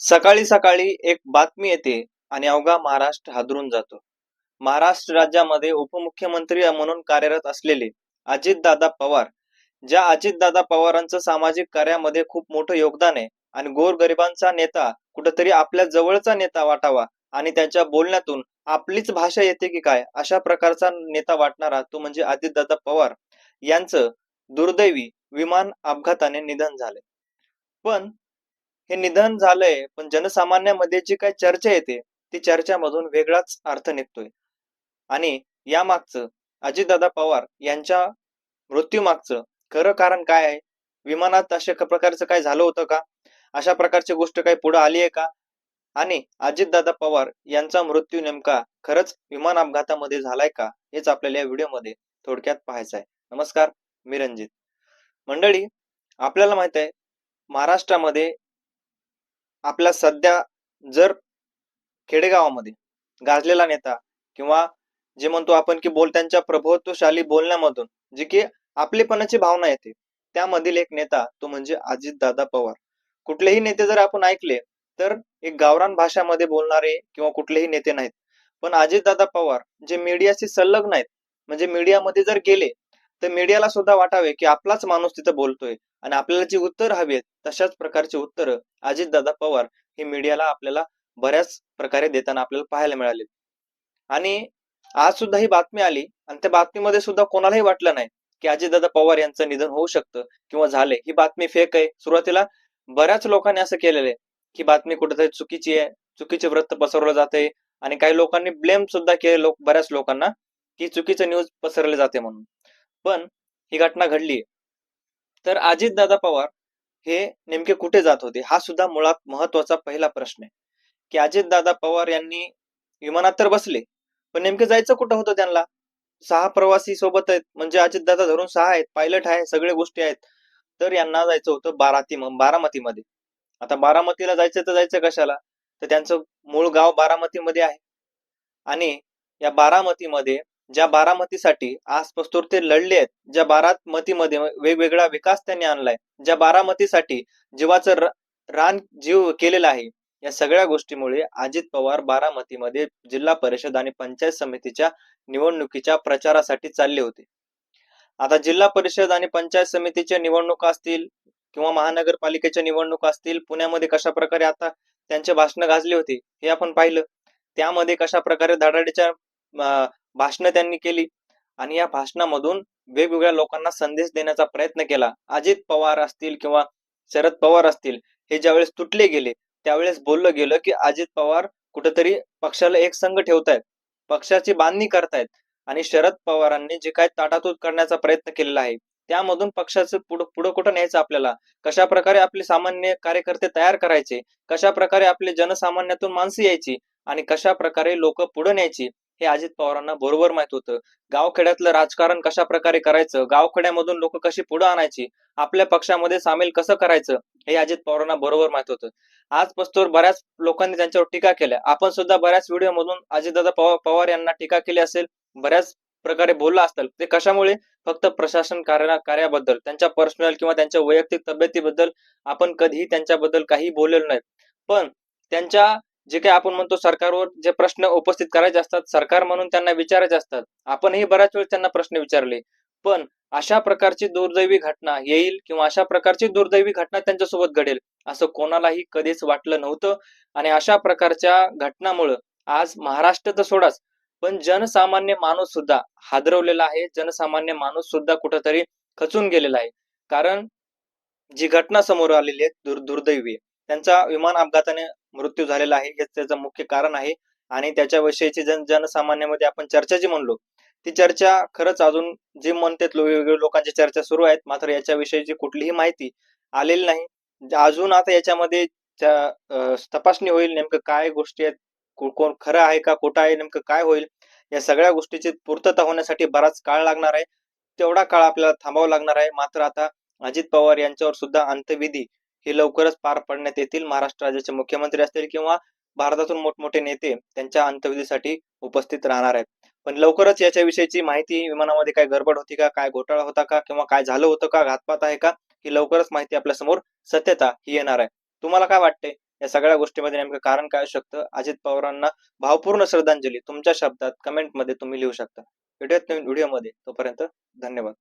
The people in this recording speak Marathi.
सकाळी सकाळी एक बातमी येते आणि अवघा महाराष्ट्र हादरून जातो. महाराष्ट्र राज्यामध्ये उपमुख्यमंत्री म्हणून कार्यरत असलेले अजितदादा पवार ज्या अजितदादा पवारांचं सामाजिक कार्यामध्ये खूप मोठं योगदान आहे आणि गोरगरिबांचा नेता कुठंतरी आपल्या जवळचा नेता वाटावा आणि त्यांच्या बोलण्यातून आपलीच भाषा येते की काय अशा प्रकारचा नेता वाटणारा तो म्हणजे अजितदादा पवार यांचं दुर्दैवी विमान अपघाताने निधन झाले पण हे निधन झालंय पण जनसामान्यामध्ये जी काय चर्चा येते ती चर्चामधून वेगळाच अर्थ निघतोय. आणि यामागचं अजितदादा पवार यांच्या मृत्यूमागचं खरं कारण काय आहे? विमानात अशा प्रकारचं काय झालं होतं का? अशा प्रकारची गोष्ट काही पुढे आली आहे का? आणि अजितदादा पवार यांचा मृत्यू नेमका खरंच विमान अपघातामध्ये झालाय का? हेच आपल्याला या व्हिडिओमध्ये थोडक्यात पाहायचं आहे. नमस्कार मी रंजित मंडळी आपल्याला माहीत आहे महाराष्ट्रामध्ये आपल्या सध्या जर खेडेगावामध्ये गाजलेला नेता किंवा जे म्हणतो आपण की बोल त्यांच्या प्रभुत्वशाली बोलण्यामधून जे की आपलेपणाची भावना येते त्यामधील एक नेता तो म्हणजे अजितदादा पवार. कुठलेही नेते जर आपण ऐकले तर एक गावरान भाषामध्ये बोलणारे किंवा कुठलेही नेते नाहीत. पण अजितदादा पवार जे मीडियाशी संलग्न आहेत म्हणजे मीडियामध्ये जर गेले तर मीडियाला सुद्धा वाटावे की आपलाच माणूस तिथं बोलतोय. आणि आपल्याला जी उत्तर हवी आहेत तशाच प्रकारची उत्तर अजितदादा पवार हे मीडियाला आपल्याला बऱ्याच प्रकारे देताना आपल्याला पाहायला मिळाले. आणि आज सुद्धा ही बातमी आली आणि त्या बातमीमध्ये सुद्धा कोणालाही वाटलं नाही की अजितदादा पवार यांचं निधन होऊ शकतं किंवा झाले ही बातमी फेक आहे. सुरुवातीला बऱ्याच लोकांनी असं केलेलं आहे की बातमी कुठेतरी चुकीची आहे चुकीचे वृत्त पसरवलं जाते आणि काही लोकांनी ब्लेम सुद्धा केले लोक बऱ्याच लोकांना की चुकीचं न्यूज पसरले जाते म्हणून. पण ही घटना घडली तर अजितदादा पवार हे नेमके कुठे जात होते? हा सुद्धा मुळात महत्त्वाचा पहिला प्रश्न आहे. की अजितदादा पवार यांनी विमानात तर बसले पण नेमके जायचं कुठं होतं त्यांना? सहा प्रवासी सोबत आहेत म्हणजे अजितदादा धरून सहा आहेत पायलट आहे सगळ्या गोष्टी आहेत. तर यांना जायचं होतं बाराती बारामतीमध्ये. आता बारामतीला जायचं तर जायचं कशाला? तर त्यांचं मूळ गाव बारामतीमध्ये आहे. आणि या बारामतीमध्ये ज्या बारामतीसाठी आजपासून ते लढले आहेत ज्या बारामतीमध्ये वेगवेगळा विकास त्यांनी आणलाय ज्या बारामतीसाठी जीवाचं रान जीव केलेला आहे या सगळ्या गोष्टीमुळे अजित पवार बारामतीमध्ये जिल्हा परिषद आणि पंचायत समितीच्या निवडणुकीच्या प्रचारासाठी चालले होते. आता जिल्हा परिषद आणि पंचायत समितीच्या निवडणुका असतील किंवा महानगरपालिकेच्या निवडणुका असतील पुण्यामध्ये कशा प्रकारे आता त्यांचे भाषण गाजले होते हे आपण पाहिलं. त्यामध्ये कशा प्रकारे धडाडीच्या भाषण त्यांनी केली. आणि या भाषणामधून वेगवेगळ्या लोकांना संदेश देण्याचा प्रयत्न केला. अजित पवार असतील किंवा शरद पवार असतील हे ज्यावेळेस तुटले गेले त्यावेळेस बोललं गेलं की अजित पवार कुठेतरी पक्षाला एक संघ ठेवतायत. पक्षाची बांधणी करतायत. आणि शरद पवारांनी जे काय ताटातूट करण्याचा प्रयत्न केलेला आहे त्यामधून पक्षाचं पुढं पुढं कुठं न्यायचं आपल्याला? कशा प्रकारे आपले सामान्य कार्यकर्ते तयार करायचे? कशा प्रकारे आपले जनसामान्यातून माणसं यायची? आणि कशा प्रकारे लोक पुढे न्यायची? हे अजित पवारांना बरोबर माहीत होतं. गावखेड्यातलं राजकारण कशा प्रकारे करायचं? गावखेड्यामधून लोक कशी पुढे आणायची? आपल्या पक्षामध्ये सामील कसं करायचं? हे अजित पवारांना बरोबर माहीत होतं. आज पस्तोर बऱ्याच लोकांनी त्यांच्यावर टीका केल्या. आपण सुद्धा बऱ्याच व्हिडिओ मधून अजितदादा पवार यांना टीका केली असेल बऱ्याच प्रकारे बोलला असतील. ते कशामुळे? फक्त प्रशासन कार्या कार्याबद्दल. त्यांच्या पर्सनल किंवा त्यांच्या वैयक्तिक तब्येतीबद्दल आपण कधीही त्यांच्याबद्दल काही बोललेलो नाही. पण त्यांच्या जे काही आपण म्हणतो सरकारवर जे प्रश्न उपस्थित करायचे असतात सरकार म्हणून त्यांना विचारायचे असतात. आपणही बऱ्याच वेळेस त्यांना प्रश्न विचारले. पण अशा प्रकारची दुर्दैवी घटना येईल किंवा अशा प्रकारची दुर्दैवी घटना त्यांच्यासोबत घडेल असं कोणालाही कधीच वाटलं नव्हतं. आणि अशा प्रकारच्या घटनामुळं आज महाराष्ट्र तर सोडाच पण जनसामान्य माणूस सुद्धा हादरवलेला आहे. जनसामान्य माणूस सुद्धा कुठंतरी खचून गेलेला आहे. कारण जी घटना समोर आलेली आहे दुर् दुर्दैवी त्यांचा विमान अपघाताने मृत्यू झालेला आहे. हेच त्याचं मुख्य कारण आहे. आणि त्याच्याविषयीची जन जनसामान्यामध्ये आपण चर्चा जी म्हणलो ती चर्चा खरंच अजून जे म्हणतात वेगवेगळे लोकांची चर्चा सुरू आहेत. मात्र याच्याविषयीची कुठलीही माहिती आलेली नाही. अजून आता याच्यामध्ये त्या- तपासणी होईल नेमकं काय गोष्टी आहेत कोण खरं आहे का खोटं आहे नेमकं काय होईल या सगळ्या गोष्टीची पूर्तता होण्यासाठी बराच काळ लागणार आहे. तेवढा काळ आपल्याला थांबावा लागणार आहे. मात्र आता अजित पवार यांच्यावर सुद्धा अंत्यविधी हे लवकरच पार पडण्यात येतील. महाराष्ट्र राज्याचे मुख्यमंत्री असतील किंवा भारतातून मोठमोठे नेते त्यांच्या अंत्यविधीसाठी उपस्थित राहणार आहेत. पण लवकरच याच्याविषयीची माहिती विमानामध्ये काय गडबड होती का काय घोटाळा होता का किंवा काय झालं होतं का घातपात आहे का ही लवकरच माहिती आपल्यासमोर सत्यता ही येणार आहे. तुम्हाला काय वाटते या सगळ्या गोष्टीमध्ये नेमकं कारण काय असू शकतं? अजित पवारांना भावपूर्ण श्रद्धांजली तुमच्या शब्दात कमेंटमध्ये तुम्ही लिहू शकता. भेटूयात नवीन व्हिडिओमध्ये. तोपर्यंत धन्यवाद.